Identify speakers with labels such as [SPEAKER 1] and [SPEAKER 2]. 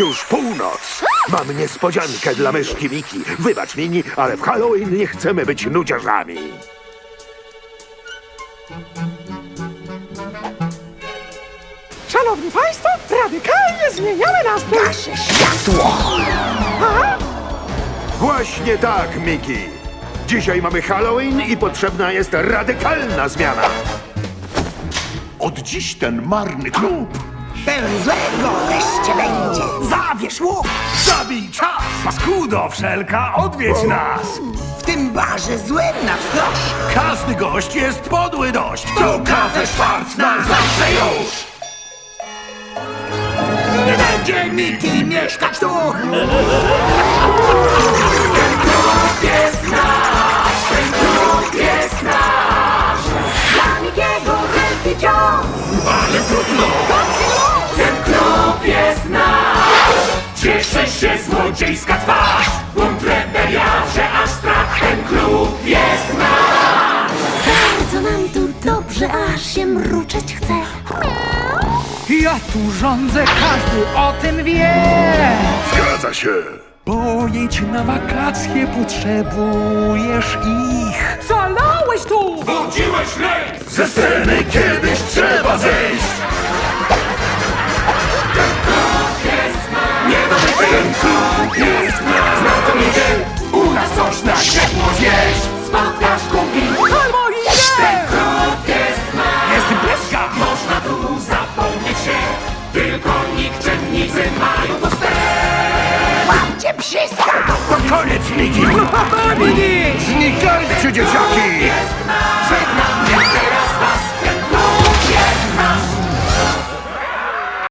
[SPEAKER 1] Już północ. Mam niespodziankę dla myszki Miki. Wybacz, Mini, ale w Halloween nie chcemy być nudziarzami.
[SPEAKER 2] Szanowni Państwo, radykalnie zmieniamy nastrój.
[SPEAKER 3] Gaszę światło!
[SPEAKER 1] Właśnie tak, Miki. Dzisiaj mamy Halloween i potrzebna jest radykalna zmiana.
[SPEAKER 4] Od dziś ten marny klub
[SPEAKER 3] Pełen złego wreszcie będzie. Łuk!
[SPEAKER 5] Zabij czas! Paskudo wszelka, odwiedź nas!
[SPEAKER 3] W tym barze złym na wskroś.
[SPEAKER 5] Każdy gość jest podły dość! To kafę szwarc na zawsze już!
[SPEAKER 3] Nie będzie Miki mieszkać tu!
[SPEAKER 6] Dla Mikiego wielki cios
[SPEAKER 5] Ale trudno! Się złodziejska twarz! Bunt rebelia, że aż strach! Ten klub jest nasz!
[SPEAKER 6] Co nam tu dobrze, aż się mruczeć chce
[SPEAKER 2] Ja tu rządzę, każdy o tym wie.
[SPEAKER 1] Zgadza się.
[SPEAKER 5] Pojedź na wakacje, potrzebujesz ich!
[SPEAKER 2] Zalałeś tu!
[SPEAKER 5] Budziłeś lęk! Ze sceny kiedyś Tylko nikczemnicy mają to
[SPEAKER 3] Łapcie psiska!
[SPEAKER 1] To koniec, Miki. Znikajcie, dzieciaki.